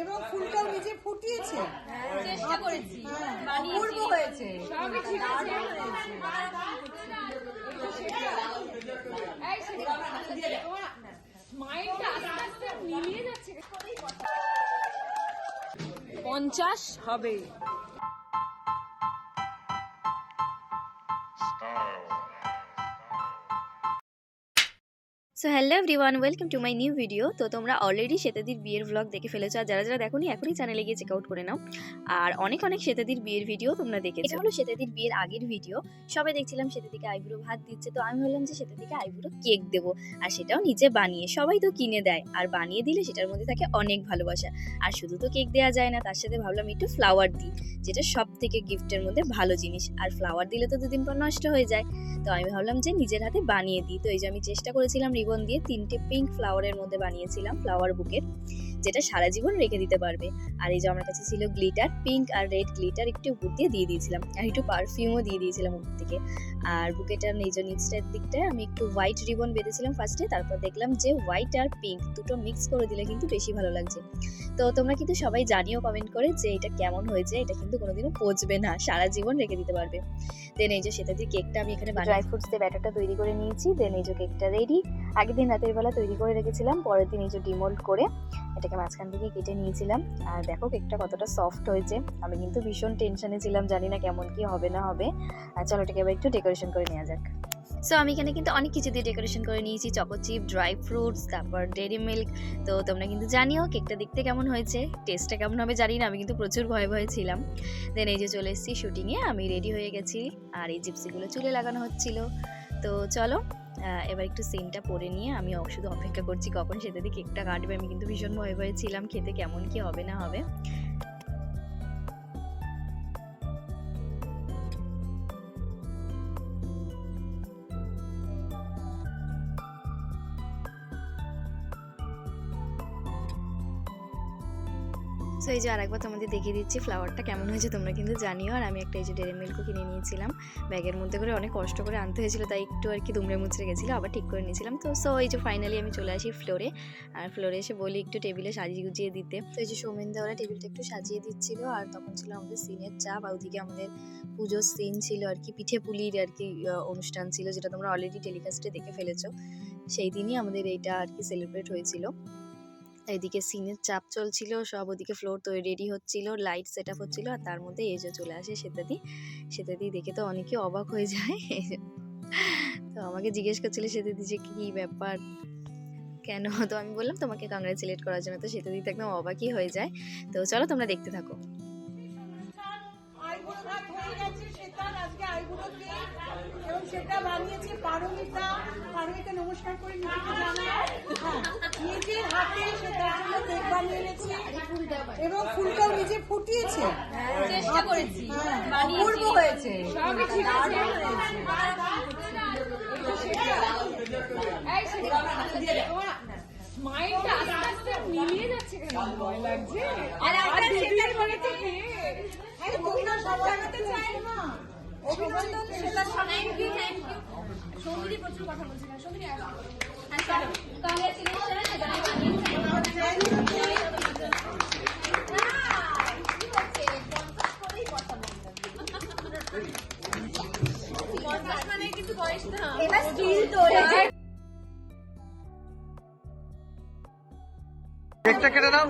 এবং ফুলটাও নিজে ফুটিয়েছে। চেষ্টা করেছি। হ্যাঁ। অপূর্ব হয়েছে। সবই ঠিক so hello everyone, welcome to my new video. তো তোমরা অলরেডি শ্বেতাদির বিয়ের ব্লগ দেখে ফেলেছো, আর যারা যারা দেখোনি, এখনই চ্যানেলে গিয়ে চেক আউট করে নাও। আর অনেক অনেক শ্বেতাদির বিয়ের ভিডিও তোমরা দেখেছ। এটা হলো শ্বেতাদির বিয়ের আগের ভিডিও সবাই দেখছিলাম শ্বেতাদিকে আইবুড়ো ভাত দিচ্ছে, তো আমি ভাবলাম যে শ্বেতাদিকে আইবুড়ো কেক দেবো। আর সেটাও নিজে বানিয়ে, সবাই তো কিনে দেয়। আর বানিয়ে দিলে সেটার মধ্যে থাকে অনেক ভালোবাসা। আর শুধু তো কেক দেওয়া যায় না, তার সাথে ভাবলাম একটু ফ্লাওয়ার দিই, যেটা সব থেকে গিফটের মধ্যে ভালো জিনিস। আর ফ্লাওয়ার দিলে তো দুদিন পর নষ্ট হয়ে যায়। তো আমি ভাবলাম যে নিজের হাতে বানিয়ে দিই। তো এই যে আমি চেষ্টা করেছিলাম রিবন দিয়ে তিনটে পিঙ্ক ফ্লাওয়ারের মধ্যে বানিয়েছিলাম ফ্লাওয়ার বুকেট যেটা সারা জীবন রেখে দিতে পারবে। আর এই যে আমার কাছে ছিল গ্লিটার, পিঙ্ক আর রেড গ্লিটার একটু উপর দিয়ে দিয়ে দিয়েছিলাম। আর একটু পারফিউমও দিয়ে দিয়েছিলাম উপর থেকে। আর বুকেটার নিজ নিচটার দিকটায় আমি একটু হোয়াইট রিবন বেঁধেছিলাম ফার্স্টে, তারপর দেখলাম যে হোয়াইট আর পিঙ্ক দুটো মিক্স করে দিলে কিন্তু বেশি ভালো লাগছে। তো তোমরা কিন্তু সবাই জানিও কমেন্ট করে যে এটা কেমন হয়েছে, এটা কিন্তু কোনোদিনও পচবে না, সারা জীবন রেখে দিতে পারবে। দেন এই যে সেটা দিয়ে কেকটা আমি এখানে ড্রাই ফ্রুটস দিয়ে ব্যাটারটা তৈরি করে নিয়েছি, দেন এই যে কেকটা রেডি আগের দিন রাতের বেলা তৈরি করে রেখেছিলাম, পরের দিন এই যে ডিমোল্ড করে এটাকে মাঝখান থেকে কেটে নিয়েছিলাম। আর দেখো কেকটা কতটা সফট হয়েছে। আমি কিন্তু ভীষণ টেনশনে ছিলাম, জানি না কেমন কি হবে না হবে। আর চলো এটাকে এবার একটু ডেকোরেশন করে নেওয়া যাক। সো আমি এখানে কিন্তু অনেক কিছু দিয়ে ডেকোরেশন করে নিয়েছি। চকো চিপ ড্রাই ফ্রুটস তারপর ডেরি মিল্ক তো তোমরা কিন্তু জানিও কেকটা দেখতে কেমন হয়েছে টেস্টটা কেমন হবে জানি না। আমি কিন্তু প্রচুর ভয়ে ভয়ে ছিলাম। দেন এই যে চলে এসেছি শুটিংয়ে আমি রেডি হয়ে গেছি। আর এই জিপসিগুলো চুলে লাগানো হচ্ছিল। তো চলো এবার একটু সিনটা পরে নিয়ে আমি শুধু অপেক্ষা করছি কখন সেটা দিয়ে কেকটা কাটবে। আমি কিন্তু ভীষণ ভয় ভয়ে ছিলাম, খেতে কেমন কি হবে না হবে। সো এই যে আরেকবার তোমাদের দেখিয়ে দিচ্ছি ফ্লাওয়ারটা কেমন হয়েছে তোমরা কিন্তু জানিও। আর আমি একটা এই যে ডেরি মিল্কও কিনে নিয়েছিলাম। ব্যাগের মধ্যে করে অনেক কষ্ট করে আনতে হয়েছিল, তাই একটু আর কি দুমড়ে মুচড়ে গেছিল, আবার ঠিক করে নিয়েছিলাম। তো সো এই যে ফাইনালি আমি চলে আসি ফ্লোরে আর ফ্লোরে এসে বলি একটু টেবিলে সাজিয়ে গুজিয়ে দিতে। তো এই যে সৌমেন্দা ওরা টেবিলটা একটু সাজিয়ে দিচ্ছিল, আর তখন ছিল আমাদের সিনের চাপ, আর ওদিকে আমাদের পুজোর সিন ছিল আর কি, পিঠে পুলির আর কি অনুষ্ঠান ছিল, যেটা তোমরা অলরেডি টেলিকাস্টে দেখে ফেলেছো। সেই দিনই আমাদের এইটা আর কি সেলিব্রেট হয়েছিল। এদিকে সিনের চাপ চলছিল, সব ওদিকে ফ্লোর তো রেডি হচ্ছিল লাইট সেট আপ হচ্ছিল আর তার মধ্যে এজো চলে আসে সেতাদি সেতাদি দেখে তো অনেকে অবাক হয়ে যায়। তো আমাকে জিজ্ঞেস করছিল সেতাদি যে কী ব্যাপার? কেন? তো আমি বললাম, তোমাকে কংগ্রাচুলেট করার জন্য। তো সেতাদি তো একদম অবাকই হয়ে যায়। তো চলো তোমরা দেখতে থাকো। সেটা বানিয়েছে পারমিতা। পারমিতা নমস্কার করে নিজেকে জানায় হ্যাঁ, নিজের হাতে সে তার জন্য কেক বানিয়ে এনেছে এবং ফুলটাও নিজে ফুটিয়েছে। চেষ্টা করেছি। হ্যাঁ। অপূর্ব হয়েছে। সবই ঠিক আছে। মাইন্ডটা আস্তে আস্তে মিলিয়ে যাচ্ছে কেন? ভয় লাগছে। আর আমরা দুদিন পরে আরে তোমরা সবাই জানাতে চাই না। অভিনন্দন সেটা thank you thank you Soumili প্রচুর কথা বলছিল সৌমিলি কংগ্রেচুলেশন সেটা বানিয়েছে এবার স্টিল তো কেকটা কেটে দাও।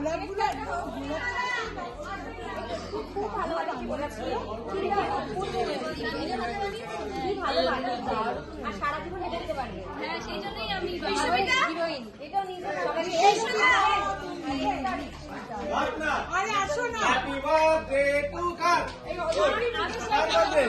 হ্যাঁ সেই জন্যই আমি হিরোইন এটাও নিজে আরে আসো না হ্যাপি বার্থডে টু কার হ্যাপি বার্থডে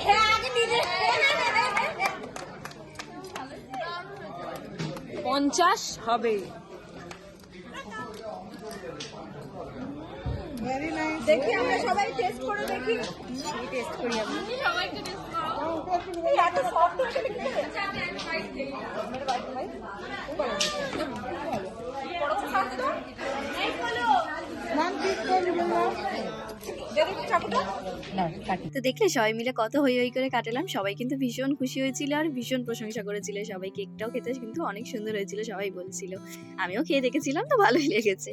হ্যাপি পঞ্চাশ হবে। দেখি আমরা সবাই টেস্ট করে দেখি। টেস্ট করি আমি সবাইকে টেস্ট করো এই এত সফট কি 差不多。তো দেখলে সবাই মিলে কত হই হই করে কাটালাম সবাই কিন্তু ভীষণ খুশি হয়েছিল আর ভীষণ প্রশংসা করেছিল সবাই কেকটাও খেতে কিন্তু অনেক সুন্দর হয়েছিল সবাই বলছিল। আমিও খেয়ে দেখেছিলাম তো ভালোই লেগেছে।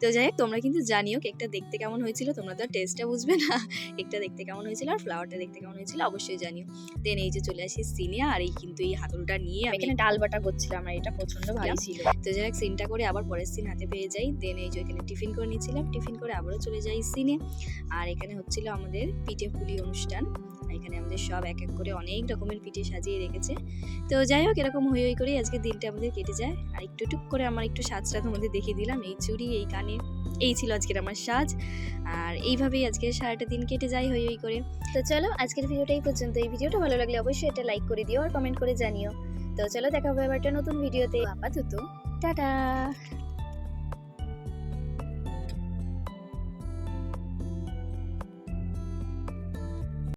তো যাই হোক তোমরা কিন্তু জানিও কেকটা দেখতে কেমন হয়েছিল তোমরা তো টেস্টটা বুঝবে না। কেকটা দেখতে কেমন হয়েছিল আর ফ্লাওয়ারটা দেখতে কেমন হয়েছিল অবশ্যই জানিও। দেন এই যে চলে আসি সিনে আর এই কিন্তু এই হাতলটা নিয়ে আমি এখানে ডাল বাটা করছিলাম আর এটা প্রচণ্ড ভালো ছিল। তো যাই হোক সিনটা করে আবার পরের সিন হাতে পেয়ে যাই। দেন এই যে এখানে টিফিন করে নিয়েছিলাম টিফিন করে আবারও চলে যাই সিনে। আর এখানে হচ্ছিল আমাদের পিঠে পুলি অনুষ্ঠান। এখানে আমাদের সব এক এক করে অনেক রকমের পিঠে সাজিয়ে রেখেছে। তো যাই হোক, এরকম হই হই করেই আজকে দিনটা আমাদের কেটে যায়। আর একটু টুক করে আমার একটু সাজটা তোমাদের দেখিয়ে দিলাম। এই চুড়ি, এই কানে এই ছিল আজকের আমার সাজ। আর এইভাবেই আজকে সারাটা দিন কেটে যায় হই হই করে। তো চলো, আজকের ভিডিওটা এই পর্যন্ত। এই ভিডিওটা ভালো লাগলে অবশ্যই এটা লাইক করে দিও আর কমেন্ট করে জানিও। তো চলো, দেখা হবে আবার একটা নতুন ভিডিওতে। আপাতত, টাটা!